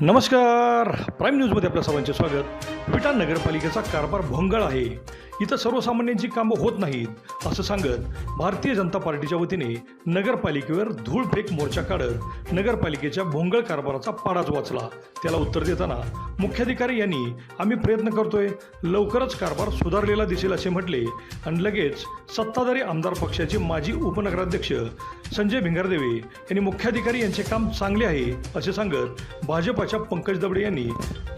नमस्कार. प्राईम न्यूजमध्ये आपल्या सर्वांचे स्वागत. विटा नगरपालिकेचा कारभार भोंगळ आहे. इथं सर्वसामान्यांची कामं होत नाहीत असं सांगत भारतीय जनता पार्टीच्या वतीने नगरपालिकेवर धूळफेक मोर्चा काढत नगरपालिकेच्या भोंगळ कारभाराचा पाडाच वाचला. त्याला उत्तर देताना मुख्याधिकारी यांनी आम्ही प्रयत्न करतोय लवकरच कारभार सुधारलेला दिसेल असे म्हटले आणि लगेच सत्ताधारी आमदार पक्षाचे माजी उपनगराध्यक्ष संजय भिंगारदेवे यांनी मुख्याधिकारी यांचे काम चांगले आहे असे सांगत भाजपाच्या पंकज दबडे यांनी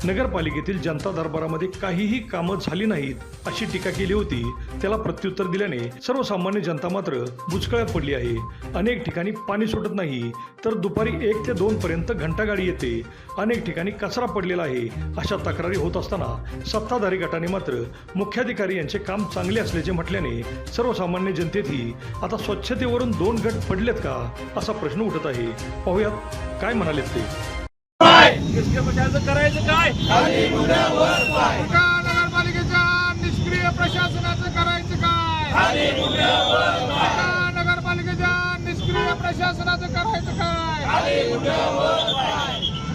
नगरपालिकेतील जनता दरबारामध्ये काहीही कामं झाली नाहीत अशी टीका केली होती त्याला प्रत्युत्तर दिल्याने सर्वसामान्य जनता मात्र बुचकळ्यात पडली आहे. अनेक ठिकाणी पाणी सुटत नाही तर दुपारी एक ते दोन पर्यंत घंटागाडी येते. अनेक ठिकाणी कचरा पडलेला आहे अशा तक्रारी होत असताना सत्ताधारी गटाने मात्र मुख्याधिकारी यांचे काम चांगले असल्याचे म्हटल्याने सर्वसामान्य जनतेतही आता स्वच्छतेवरून दोन गट पडलेत का असा प्रश्न उठत आहे. पाहूयात काय म्हणालेत ते. करायचं काय? नगरपालिकेच्या निष्क्रिय प्रशासनाचं करायचं काय?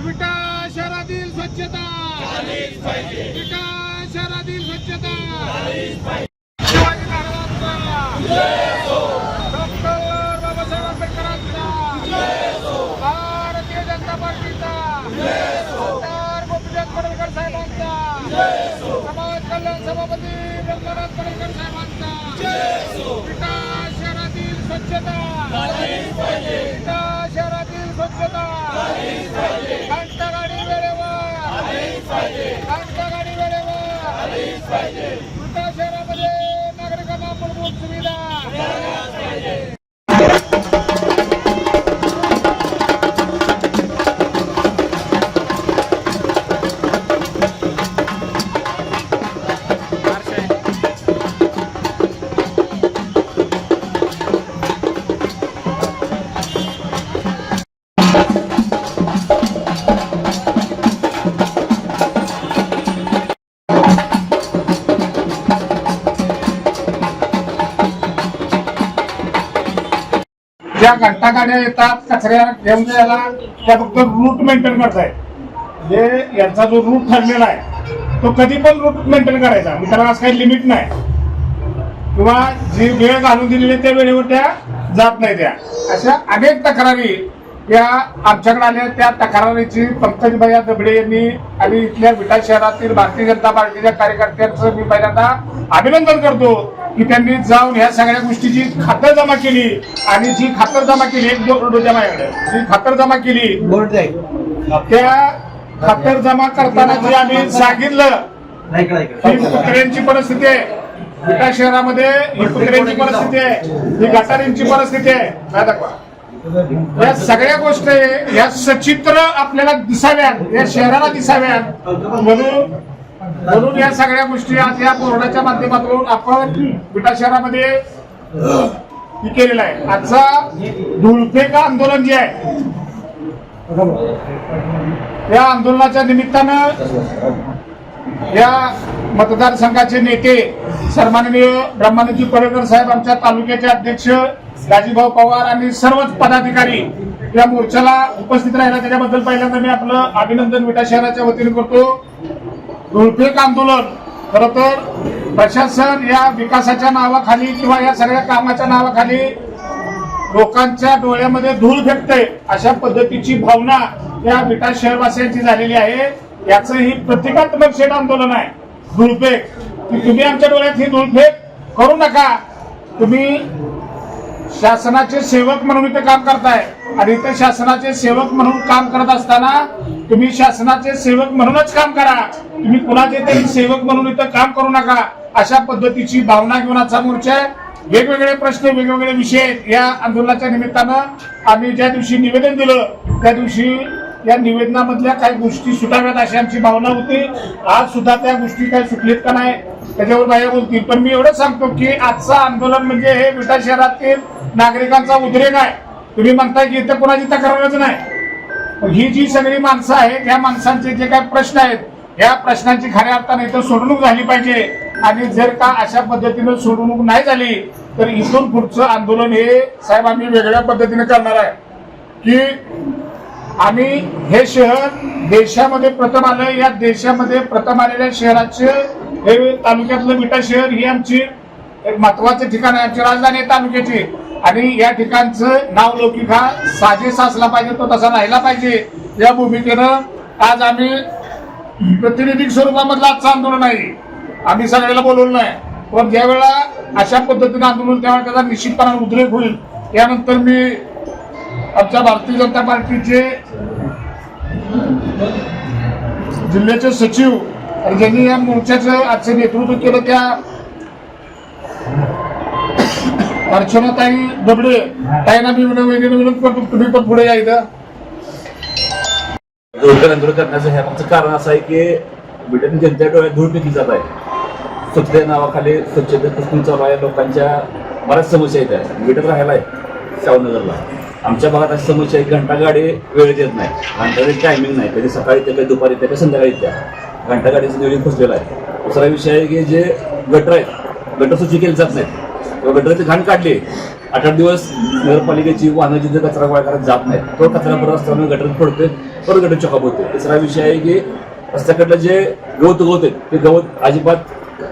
विटा शहरातील स्वच्छता. विटा शहरातील स्वच्छता शिवाजी महाराजांचा डॉक्टर बाबासाहेब आंबेडकरांचा भारतीय जनता पार्टीचा आमदार गोपीचंद पडळकर साहेबांचा समाज कल्याण सभापती ब्रह्मनाथ पडळकर साहेबांचा. विटा शहरातील स्वच्छता. विटा शहरातील स्वच्छता. घंटा गाडी वेळेवर. घंटा गाडी वेळेवर. विटा शहरामध्ये नागरिकांना मूलभूत सुविधा. ज्या घंटा गाड्या येतात कचऱ्या घेऊन जायला त्या फक्त रूट मेंटेन करतायत जे यांचा जो रूट ठरलेला आहे तो कधी पण रूट मेंटेन करायचा. मी त्याला असं काही लिमिट नाही. किंवा जी वेळ घालून दिलेली त्या वेळेवर त्या जात नाही त्या. अशा अनेक तक्रारी या आमच्याकडे आल्या. त्या तक्रारीची पंकज भैया दबडे यांनी आणि इथल्या विटा शहरातील भारतीय जनता पार्टीच्या कार्यकर्त्यांचं मी पहिल्यांदा अभिनंदन करतो. की त्यांनी जाऊन ह्या सगळ्या गोष्टीची खातर जमा केली आणि जी खातर जमा केली एक बोर्ड होत्या माझ्याकडे. जी खातर जमा केली त्या खातर जमा करताना जे आम्ही सांगितलं ही कुत्र्यांची परिस्थिती आहे. विटा शहरामध्ये ही कुत्र्यांची परिस्थिती आहे. ही गटारींची परिस्थिती आहे. काय दाखवा. या सगळ्या गोष्टी या सचित्र आपल्याला दिसाव्यात या शहराला दिसाव्यात. म्हणून म्हणून या सगळ्या गोष्टी आज या बोर्डाच्या माध्यमातून आपण विटा शहरामध्ये केलेला केलेलं आहे. आजचा धुळफेका आंदोलन जे आहे या आंदोलनाच्या निमित्तानं या मतदारसंघाचे नेते सन्माननीय ब्रह्मानंदजी परेकर साहेब आमच्या तालुक्याचे अध्यक्ष राजीभाऊ पवार आणि सर्वच पदाधिकारी या मोर्चाला उपस्थित राहिला. त्याच्याबद्दल पहिल्यांदा मी आपलं अभिनंदन विटा शहराच्या वतीने करतो. धुळफेक आंदोलन. खर तर प्रशासन या विकासाच्या नावाखाली किंवा या सगळ्या कामाच्या नावाखाली लोकांच्या डोळ्यामध्ये धूळ फेकते अशा पद्धतीची भावना या विटा शहरवासियांची झालेली आहे. याचं ही प्रतिकात्मक शेड आंदोलन आहे. धुळफेक की तुम्ही आमच्या डोळ्यात ही धुळफेक करू नका. तुम्ही शासनाचे सेवक म्हणून इथे काम करताय. आणि इथे शासनाचे सेवक म्हणून काम करत असताना तुम्ही शासनाचे सेवक म्हणूनच काम करा. तुम्ही कुणाचे तरी सेवक म्हणून इथं काम करू नका. अशा पद्धतीची भावना घेऊन आजचा मोर्चा आहे. वेगवेगळे प्रश्न वेगवेगळे विषय या आंदोलनाच्या निमित्तानं आम्ही ज्या दिवशी निवेदन दिलं त्या दिवशी या निवेदनामधल्या काही गोष्टी सुटाव्यात अशी आमची भावना होती. आज सुद्धा त्या गोष्टी काही सुटलीत का नाही त्याच्यावर बाया बोलतील. पण मी एवढं सांगतो की आजचं आंदोलन म्हणजे हे विटा शहरातील नागरिकांचा उद्रेक आहे. तुम्ही म्हणताय की इथं कोणाची तक्रारच नाही. ही जी सगळी माणसं आहेत या माणसांचे जे काही प्रश्न आहेत या प्रश्नांची खऱ्या अर्थाने इथं सोडवणूक झाली पाहिजे. आणि जर का अशा पद्धतीनं सोडवणूक नाही झाली तर इथून पुढचं आंदोलन हे साहेब आम्ही वेगळ्या पद्धतीने करणार आहे. की आम्ही हे शहर देशामध्ये प्रथम आलं या देशामध्ये प्रथम आलेल्या शहराचे हे तालुक्यातलं विटा शहर ही आमची एक महत्वाचं ठिकाण आहे आमची राजधानी आहे तालुक्याची. आणि या ठिकाणचं नाव लौकिक हा साजेस असला पाहिजे तो तसा राहिला पाहिजे. या भूमिकेनं आज आम्ही प्रतिनिधी स्वरूपामधलं आजचं आंदोलन आहे. आम्ही सगळ्याला बोलवलं नाही. पण ज्या वेळा अशा पद्धतीनं आंदोलन त्यावेळेला त्याचा निश्चितपणाने उद्रेक होईल यानंतर मी आमच्या भारतीय जनता पार्टीचे जिल्ह्याचे सचिव आणि ज्यांनी या मोर्चाचं आजचं नेतृत्व केलं त्या अर्चनाताई दबडे ताईना मी विनंती वहिनीला विनंती करतो तुम्ही पण पुढे या इथं. जोडकर करण्याचं ह्याचं मागचं कारण असं आहे की ब्रिटन जनतेच्या डोळ्यात धूळ निघली जात आहे. स्वच्छते नावाखाली स्वच्छते पुस्तक चालू आहे. लोकांच्या बऱ्याच समस्या येत आहेत. ब्रिटन राहायला आहे शाहूनगरला. आमच्या भागात अशी समस्या आहे घंटा गाडी वेळेत नाही. घंटा टायमिंग नाही. कधी सकाळी येते कधी दुपारी येते कधी संध्याकाळी येत्या घंटागाडीचं नियोजन फसलेलं आहे. दुसरा विषय आहे की जे गटर आहेत गटर स्वच्छ केले जात नाहीत. गटरचे घाण काढले. आठ आठ दिवस नगरपालिकेची वाहनाची जिथे कचरा गोळा करत जात नाही तो कचरा परत असताना गटर पडतोय परत गटर चॉकअप होते. तिसरा विषय आहे की रस्त्याकडलं जे गवत गवत आहे ते गवत अजिबात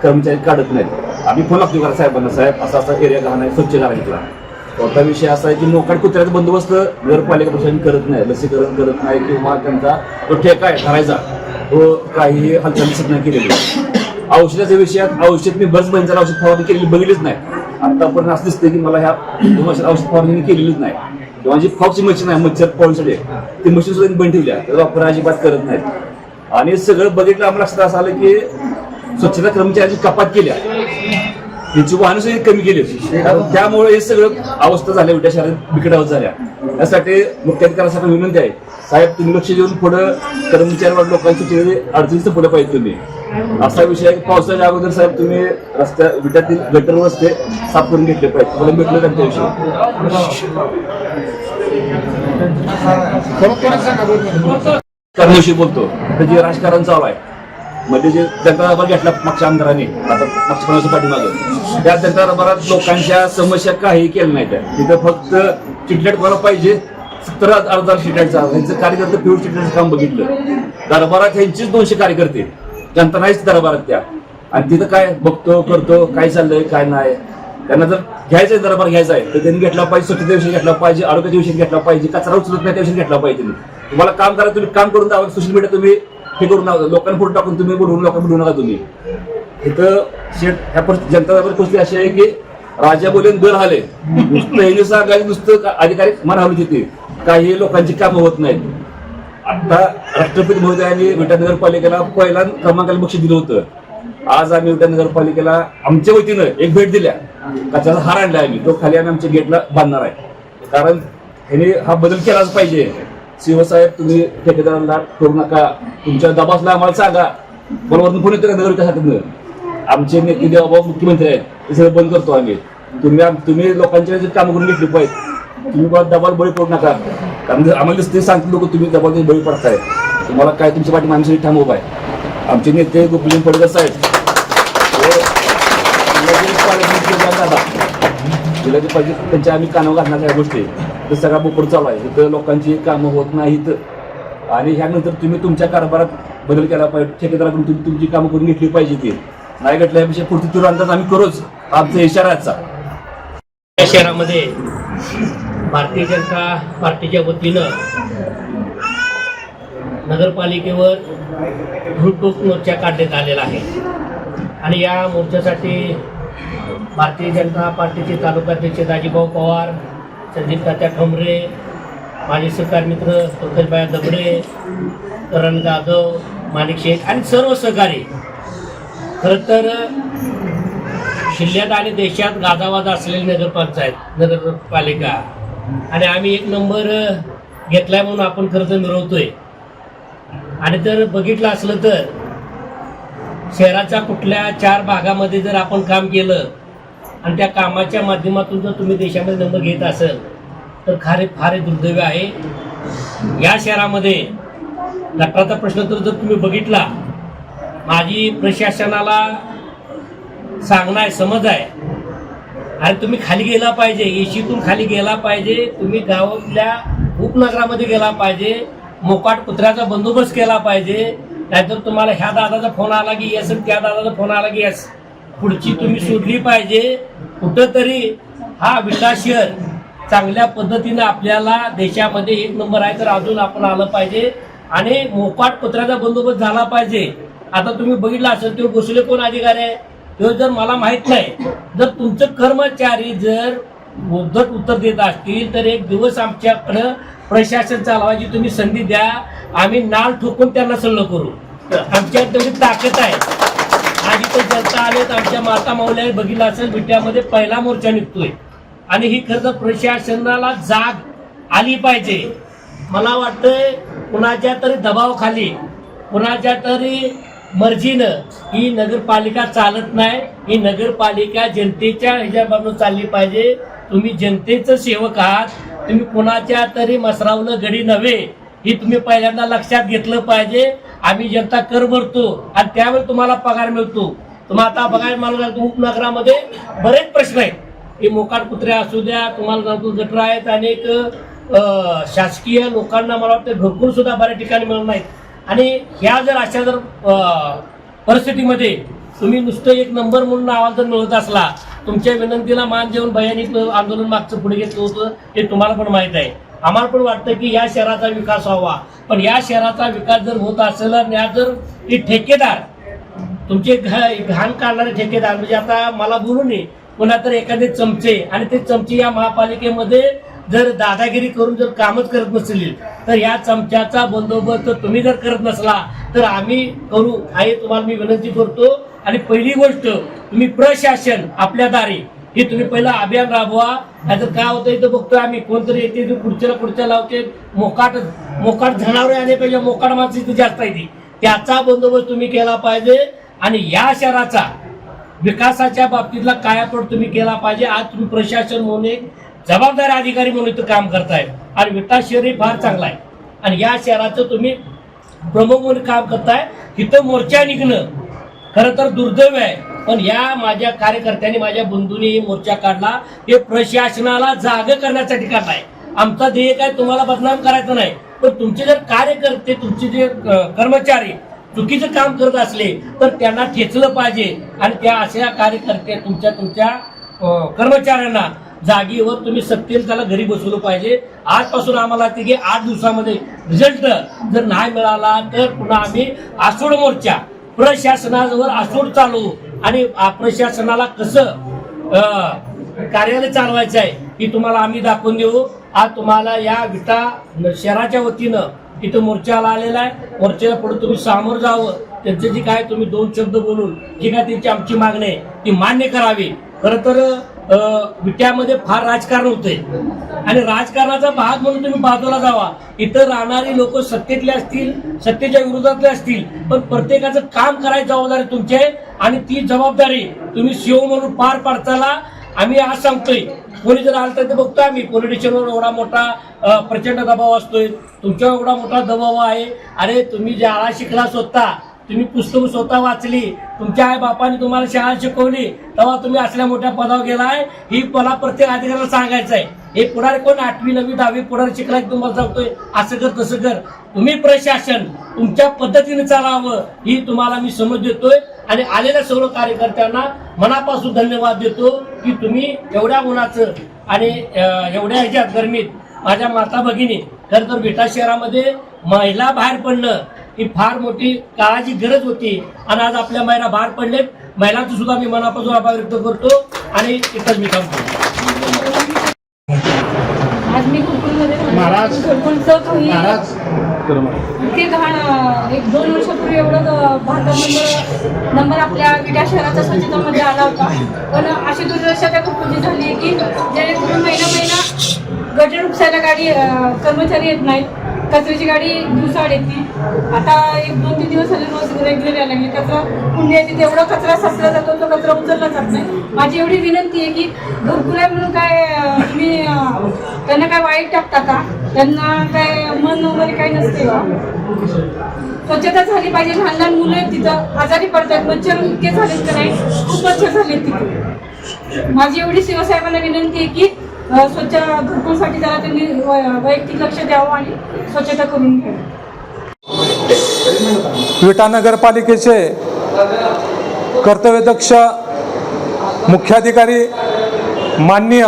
कर्मचारी काढत नाहीत. आम्ही फोन लागतो करा साहेबांना साहेब असा असा एरिया घाण आहे स्वच्छ घाण इथला. चौथा विषय असा आहे की मोकाट कुत्र्याचा बंदोबस्त नगरपालिका प्रशासन करत नाही लसीकरण करत नाही किंवा त्यांचा तो ठेका आहे ठरायचा तो काही हालचाल दिसत नाही केलेली औषधाच्या विषयात औषध मी बस महिन्याला औषध फवारणी केलेली बघितलीच नाही. आतापर्यंत असं दिसतं की मला ह्या दोन औषध फवारणी केलेलीच नाही. किंवा जी फॉक्सची मशीन आहे मच्छर पळूसाठी ती मशीन सुद्धा बंद ठेवल्या त्याचा वापर अजिबात करत नाहीत. आणि सगळं बघितलं आम्हाला असं असं आलं की स्वच्छता कर्मचाऱ्यांची कपात केल्या त्यांची वाहनं सुद्धा कमी केली होती त्यामुळे हे सगळं अवस्था झाल्या विट्या शहरात बिकटावत झाल्या त्यासाठी मुख्याधिकाऱ्यांसाठी विनंती आहे. साहेब तुम्ही लक्ष देऊन पुढं कर्मचारी लोकांची चिरे अडचणीचं पुढे पाहिजे तुम्ही. असा विषय पावसाच्या अगोदर साहेब तुम्ही रस्त्या विट्यातील गटर रस्ते साफ करून घेतले पाहिजे. मला भेटलं त्यांच्याविषयी? दोन मिनिटं. करण्याविषयी बोलतो. तर जे राजकारण चालू आहे मध्ये जे जनता दरबार घेतला मागच्या आमदारांनी आता मागच्या पन्नास पाठीमागं? त्या जनता दरबारात लोकांच्या समस्या काही केल्या नाही त्या तिथं फक्त चिटलेट करायला पाहिजे सत्तर अर्धा चिटलेटचा ह्यांचं कार्यकर्ते प्युअर चिटलेटचं काम बघितलं. दरबारात ह्यांचीच दोनशे कार्यकर्ते जनता नाहीच दरबारात त्या. आणि तिथं काय बघतो करतो काय चाललंय काय नाही. त्यांना जर घ्यायचं आहे दरबार घ्यायचा आहे तर त्यांनी घेतला पाहिजे सुट्टीच्या दिवशी घेतला पाहिजे आरोग्याच्या विषयी घेतला पाहिजे कचरा उचलत नाही त्याविषयी घेतला पाहिजे तुम्हाला काम करा तुम्ही काम करून द्यावं सोशल मीडिया तुम्ही हे करून नका. लोकांना फोटो टाकून तुम्ही बोलवून लोकांना बोलू नका तुम्ही. इथं शेट ह्या परिस्थिती जनता दरबार अशी आहे की राजा बोले दर आले नुसतं हे सांगायचं नुसतं अधिकारी मन हवली तिथे. काही लोकांची कामं होत नाहीत. आता राष्ट्रपती महोदयांनी विटा नगरपालिकेला पहिला क्रमांकाला बक्षीस दिलं होतं. आज आम्ही विटा नगरपालिकेला आमच्या वतीनं एक भेट दिल्या. कचऱ्याचा हार आणला आम्ही? तो खाली आम्ही आमच्या गेटला बांधणार आहे. कारण ह्याने हा बदल केलाच पाहिजे. शिवसाहेब तुम्ही ठेकेदारांना करू नका. तुमच्या दबासला आम्हाला सांगा. बरोबर वरून फोन येतो का नगर आमचे नेते देवाबाबा मुख्यमंत्री आहेत. ते सगळं बंद करतो आम्ही. तुम्ही तुम्ही लोकांच्या जे कामं करून घेतली पाहिजे. तुम्ही मला दबाल बळी पडू नका. कारण आम्हाला ते सांगतील लोक तुम्ही दबाल बळी पडताय. तुम्हाला काय तुमच्या पाठी माणसाची ठाम उभा आहे. आमचे नेते गोपीचंद पडकर साहेब जिल्ह्याचे पाहिजे त्यांच्या आम्ही कानावर घालणार ह्या गोष्टी तर सगळा बोकड चालू आहे. इथं लोकांची कामं होत नाहीत आणि ह्यानंतर तुम्ही तुमच्या कारभारात बदल केला पाहिजे. ठेकेदाराकडून तुम्ही तुमची कामं करून घेतली पाहिजे ती. नाही घटल्यापेक्षा पुढची तुर अंदाज आम्ही करूच. आमचा इशारा आजचा. या शहरामध्ये भारतीय जनता पार्टीच्या वतीनं नगरपालिकेवर धुळटूक मोर्चा काढण्यात आलेला आहे. आणि या मोर्चासाठी भारतीय जनता पार्टीचे तालुकाध्यक्ष दाजीभाऊ पवार संदीप तात्या ठोंबरे माझे सहकार मित्र पंकजबाया दबडे करण जाधव माणिक शेख आणि सर्व सहकारी. खरं तर जिल्ह्यात आणि देशात गाजावाजा असलेली नगरपंचायत नगरपालिका. आणि आम्ही एक नंबर घेतलाय म्हणून आपण खरं तर मिळवतोय आणि जर बघितलं असलं तर शहराच्या कुठल्या चार भागामध्ये जर आपण काम केलं आणि त्या कामाच्या माध्यमातून जर तुम्ही देशामध्ये नंबर घेत असेल तर खारे फार दुर्दैव आहे. या शहरामध्ये गटाराचा प्रश्न तर जर तुम्ही बघितला माझी प्रशासनाला सांगणं आहे समज आहे. आणि तुम्ही खाली गेला पाहिजे एशीतून खाली गेला पाहिजे तुम्ही गावातल्या उपनगरामध्ये गेला पाहिजे मोकाट कुत्र्याचा बंदोबस्त केला पाहिजे नाहीतर तुम्हाला ह्या दादाचा फोन आला की येस त्या दादाचा फोन आला की यस पुढची तुम्ही सोडली पाहिजे. कुठंतरी हा विकास शहर चांगल्या पद्धतीनं आपल्याला देशामध्ये एक नंबर आहे तर अजून आपण आलं पाहिजे. आणि मोकाट पत्राचा बंदोबस्त झाला पाहिजे. आता तुम्ही बघितलं असेल तो घोषले कोण अधिकारी आहे? तो जर मला माहीत नाही जर तुमचं कर्मचारी जर मुद्दत उत्तर देत असतील तर एक दिवस आमच्याकडं प्रशासन चालवायची तुम्ही संधी द्या. आम्ही नाल ठोकून त्यांना सल्ल करू. आमच्या तेवढी ताकद आहे. सत्ता आलेत आमच्या माता माऊल्या बघितलं असेल विट्यामध्ये पहिला मोर्चा निघतोय. आणि ही खरं प्रशासनाला जाग आली पाहिजे. मला वाटतंय कुणाच्या तरी दबावाखाली कुणाच्या तरी मर्जीनं ही नगरपालिका चालत नाही ही नगरपालिका जनतेच्या ह्याच्यापासून चालली पाहिजे. तुम्ही जनतेचं सेवक आहात तुम्ही कुणाच्या तरी मसरावलं गडी नव्हे ही तुम्ही पहिल्यांदा लक्षात घेतलं पाहिजे. आम्ही जनता कर भरतो आणि त्यावेळी तुम्हाला पगार मिळतो. मग आता बघायला मला लागतं उपनगरामध्ये बरेच प्रश्न आहेत. हे मोकाट कुत्रे असू द्या तुम्हाला सांगतो गटर आहेत अनेक शासकीय लोकांना मला वाटतं घरकुल सुद्धा बऱ्याच ठिकाणी मिळत नाहीत. आणि ह्या जर अशा जर परिस्थितीमध्ये तुम्ही नुसतं एक नंबर म्हणून आवाज जर मिळत असला तुमच्या विनंतीला मान देऊन भयानी आंदोलन मागचं पुढे घेतलं होतं हे तुम्हाला पण माहीत आहे. आम्हाला पण वाटतं की या शहराचा विकास व्हावा. पण या शहराचा विकास जर होत असेल आणि या जर हे ठेकेदार तुमचे घ- घाण काढणारे ठेकेदार म्हणजे आता मला बोलू नये पुन्हा तर एखादे चमचे आणि ते चमचे या महापालिकेमध्ये जर दादागिरी करून जर कामच करत नसतील तर या चमच्याचा बंदोबस्त तुम्ही जर करत नसला तर आम्ही करू. आहे तुम्हाला मी विनंती करतो. आणि पहिली गोष्ट तुम्ही प्रशासन आपल्या दारी हे तुम्ही पहिलं अभियान राबवा. नाहीतर काय होतं इथं बघतोय आम्ही कोणतरी येते पुढच्याला पुढच्या लावते मोकाट मोकाट जनावरे पाहिजे मोकाट माणसं इथे जास्त आहे ती त्याचा बंदोबस्त तुम्ही केला पाहिजे. आणि या शहराचा विकासाच्या बाबतीतला कायापड तुम्ही केला पाहिजे. आज तुम्ही प्रशासन म्हणून एक जबाबदार अधिकारी म्हणून इथं काम करताय. आणि विकास शहरही फार चांगला आहे. आणि या शहराचं तुम्ही प्रमुख म्हणून काम करताय. इथं मोर्चा निघणं खरं तर दुर्दैव आहे. पण या माझ्या कार्यकर्त्यांनी माझ्या बंधूंनी हे मोर्चा काढला. हे प्रशासनाला जाग करण्यासाठी काढलाय आमचा ध्येय काय? तुम्हाला बदनाम करायचं नाही. पण तुमचे जर कार्यकर्ते तुमचे जे कर्मचारी चुकीचं काम करत असले तर त्यांना ठेचलं पाहिजे आणि त्या अशा कार्यकर्ते तुमच्या तुमच्या कर्मचाऱ्यांना जागेवर तुम्ही सत्तेल त्याला घरी बसवलं पाहिजे. आजपासून आम्हाला तिघे आठ दिवसामध्ये रिझल्ट जर नाही मिळाला तर पुन्हा आम्ही आसोड मोर्चा प्रशासनाजवळ आसूड चालू आणि प्रशासनाला कसं कार्यालय चालवायचं आहे ही तुम्हाला आम्ही दाखवून देऊ. आज तुम्हाला या विटा शहराच्या वतीनं इथं मोर्चाला आलेला आहे. मोर्चाला पुढे तुम्ही सामोर जावं. त्यांचे जी काय तुम्ही दोन शब्द बोलून जी काय त्यांची आमची मागणी आहे ती मान्य करावी. खरं तर विट्यामध्ये फार राजकारण होते आणि राजकारणाचा भाग म्हणून तुम्ही बाजूला जावा. इथं राहणारी लोक सत्तेतले असतील सत्तेच्या विरोधातले असतील पण प्रत्येकाचं काम करायची जबाबदारी तुमची आहे. आणि ती जबाबदारी तुम्ही शिव म्हणून पार पाडताना आम्ही आज सांगतोय. कोणी जर आलं तर ते बघतोय आम्ही. पोलिटिशनवर एवढा मोठा प्रचंड दबाव असतोय. तुमच्यावर एवढा मोठा दबाव आहे. अरे तुम्ही शाळा शिकला स्वतः तुम्ही पुस्तक स्वतः वाचली तुमच्या आई बापाने तुम्हाला शाळा शिकवली तेव्हा तुम्ही असल्या मोठ्या पदावर गेलाय. ही मला प्रत्येक अधिकाऱ्याला सांगायचं आहे. हे पुढारी कोण? आठवी नववी दहावी पुढारी शिकला की तुम्हाला सांगतोय? असं कर तसं कर. तुम्ही प्रशासन तुमच्या पद्धतीने चालावं ही तुम्हाला मी समज देतोय. आणि आलेल्या सर्व कार्यकर्त्यांना मनापासून धन्यवाद देतो की तुम्ही एवढ्या उन्हाचं आणि एवढ्या ह्याच्यात गरमीत माझ्या माता भगिनी खर तर विटा शहरामध्ये महिला बाहेर पडणं ही फार मोठी काळाची गरज होती. आणि आज आपल्या महिला बाहेर पडलेत. महिलांचं सुद्धा मी मनापासून आभार व्यक्त करतो. आणि इथंच मी थांबतो. आज मी महाराज. महाराज ते घाण एक दोन वर्षापूर्वी एवढं भारतात नंबर आपल्या विटा शहराच्या स्वच्छतामध्ये आला होता पण अशी दुर्दशा त्या गुरुकुलची झाली आहे की जेणेकरून महिना महिना गटर उपसायला गाडी कर्मचारी येत नाहीत कचऱ्याची गाडी दिवसाआड येते आता एक दोन तीन दिवस झाले रोज रेग्युलर यायला लागले. कचरा पुण्या तिथे तेवढा कचरा साचला जातो तो कचरा उचलला जात नाही. माझी एवढी विनंती आहे की घरकुल आहे म्हणून काय तुम्ही त्यांना काय वाईट टाकता का? त्यांना काय मन वगैरे काही नसते का? स्वच्छता झाली पाहिजे. लहान लहान मुलं आहेत तिथं. आजारी पडतात. मच्छर इतके झालेत का नाही? खूप मच्छर झालेत तिथे. माझी एवढी शिवसाहेबांना विनंती आहे की स्वच्छ घरकुलसाठी जरा त्यांनी वैयक्तिक लक्ष द्यावं आणि स्वच्छता करून घ्यावी. विटा नगरपालिकेचे कर्तव्यदक्ष मुख्याधिकारी माननीय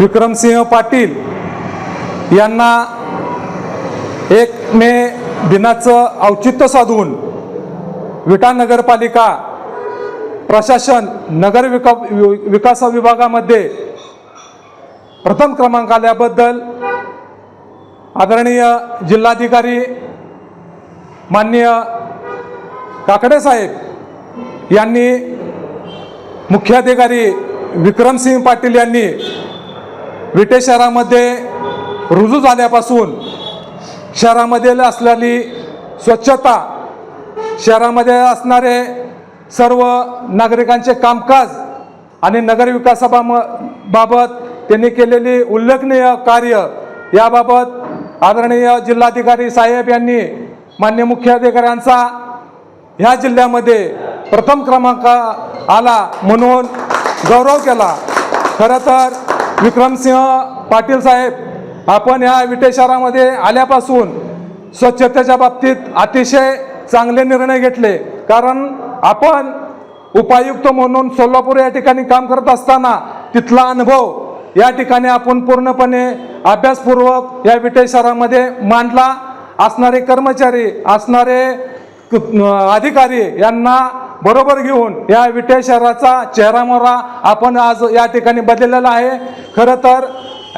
विक्रमसिंह पाटील यांना एक मे दिनाचं औचित्य साधून विटा नगरपालिका प्रशासन नगर विका विकास विभागामध्ये प्रथम क्रमांक आल्याबद्दल आदरणीय जिल्हाधिकारी माननीय काकडे साहेब यांनी मुख्याधिकारी विक्रमसिंह पाटील यांनी विटे शहरामध्ये रुजू झाल्यापासून शहरामध्ये असलेली स्वच्छता शहरामध्ये असणारे सर्व नागरिकांचे कामकाज आणि नगरविकासाबाम बाबत त्यांनी केलेली उल्लेखनीय कार्य याबाबत आदरणीय जिल्हाधिकारी साहेब यांनी मान्य मुख्याधिकाऱ्यांचा ह्या जिल्ह्यामध्ये प्रथम क्रमांक आला म्हणून गौरव केला. खरं तर विक्रमसिंह पाटील साहेब आपण ह्या विटे शहरामध्ये आल्यापासून स्वच्छतेच्या बाबतीत अतिशय चांगले निर्णय घेतले. कारण आपण उपायुक्त म्हणून सोलापूर या ठिकाणी काम करत असताना तिथला अनुभव या ठिकाणी आपण पूर्णपणे अभ्यासपूर्वक या विटे शहरामध्ये मांडला. असणारे कर्मचारी असणारे अधिकारी यांना बरोबर घेऊन या विटे शहराचा चेहरामोहरा आपण आज या ठिकाणी बदललेला आहे. खरं तर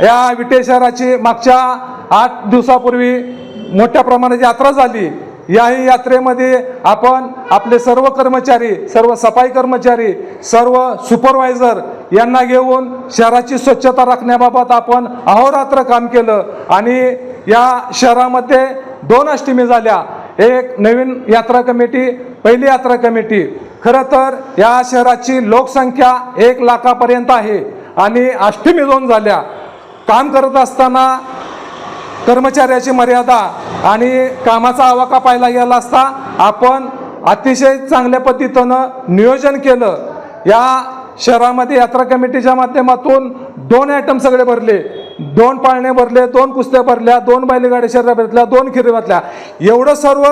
या विटे शहराची मागच्या आठ दिवसापूर्वी मोठ्या प्रमाणात यात्रा झाली. याही यात्रेमध्ये आपण आपले सर्व कर्मचारी सर्व सफाई कर्मचारी सर्व सुपरवायझर यांना घेऊन शहराची स्वच्छता राखण्याबाबत आपण अहोरात्र काम केलं. आणि या शहरामध्ये दोन अष्टमी झाल्या. एक नवीन यात्रा कमिटी पहिली यात्रा कमिटी. खरं तर या शहराची लोकसंख्या एक लाखापर्यंत आहे आणि अष्टमी दोन झाल्या. काम करत असताना कर्मचाऱ्याची मर्यादा आणि कामाचा आवाका पाहायला गेला असता आपण अतिशय चांगल्या पद्धतीनं नियोजन केलं. या शहरामध्ये यात्रा कमिटीच्या माध्यमातून दोन आयटम सगळे भरले. दोन पाळणे भरले दोन कुस्त्या भरल्या दोन बैलगाडी शर्या भरल्या दोन खिरी भरल्या एवढं सर्व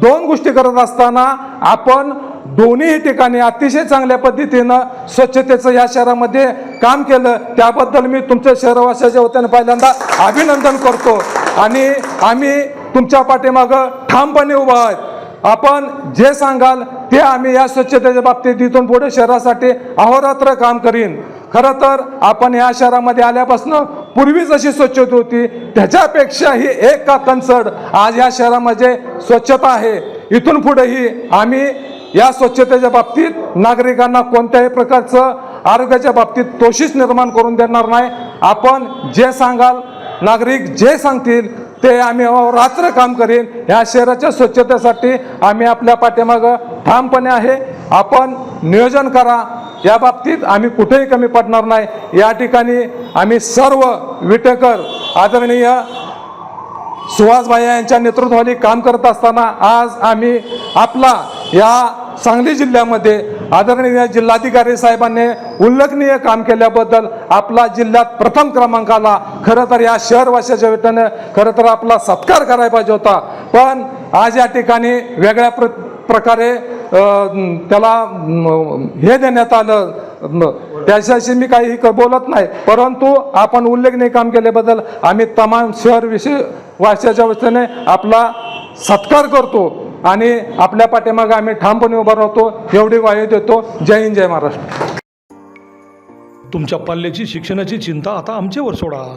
दोन गोष्टी करत असताना आपण दोन्ही ठिकाणी अतिशय चांगल्या पद्धतीनं स्वच्छतेचं या शहरामध्ये काम केलं. त्याबद्दल मी तुमच्या शहरवासियाच्या वतीनं पहिल्यांदा अभिनंदन करतो. आणि आम्ही तुमच्या पाठीमागं ठामपणे उभं आहोत. आपण जे सांगाल ते आम्ही या स्वच्छतेच्या बाबतीत इथून पुढे शहरासाठी अहोरात्र काम करीन. खरं तर आपण या शहरामध्ये आल्यापासून पूर्वी जशी स्वच्छता होती. त्याच्यापेक्षाही एक का कन्सर्ट आज या शहरामध्ये स्वच्छता आहे. इथून पुढेही आम्ही या स्वच्छतेच्या बाबतीत नागरिकांना कोणत्याही प्रकारचं आरोग्याच्या बाबतीत तोशीच निर्माण करून देणार नाही. आपण जे सांगाल नागरिक जे सांगतील ते आम्ही रात्र काम करीन. ह्या शहराच्या स्वच्छतेसाठी आम्ही आपल्या पाठीमागं ठामपणे आहे. आपण नियोजन करा. या बाबतीत आम्ही कुठेही कमी पडणार नाही. या ठिकाणी आम्ही सर्व विटेकर आदरणीय सुहासभाई यांच्या नेतृत्वाखाली काम करत असताना आज आम्ही आपला या सांगली जिल्ह्यामध्ये आदरणीय जिल्हाधिकारी साहेबांनी उल्लेखनीय काम केल्याबद्दल आपला जिल्ह्यात प्रथम क्रमांकाला खरं तर या शहरवाशाच्या वेटानं खरं तर आपला सत्कार करायला पाहिजे होता. पण आज या ठिकाणी वेगळ्या प्र प्रकारे त्याला हे देण्यात आलं. त्याच्याशी मी काही बोलत नाही. परंतु आपण उल्लेखनीय काम केल्याबद्दल आम्ही तमाम शहर विषय वासियाच्या वतीने आपला सत्कार करतो. आणि आपल्या पाठीमागे आम्ही ठामपणे उभा राहतो. एवढी वायू देतो. जय हिंद जय महाराष्ट्र. तुमच्या पाल्याची शिक्षणाची चिंता आता आमच्यावर सोडा.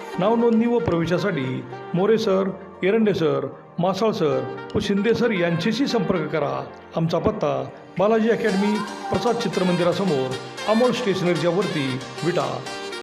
नावनोंदणी व प्रवेशासाठी More sir Erande sir Masal sir व शिंदे सर यांच्याशी संपर्क करा. आमचा पत्ता बालाजी अकॅडमी प्रसाद चित्रमंदिरासमोर अमोल स्टेशनरीच्या वरती विटा.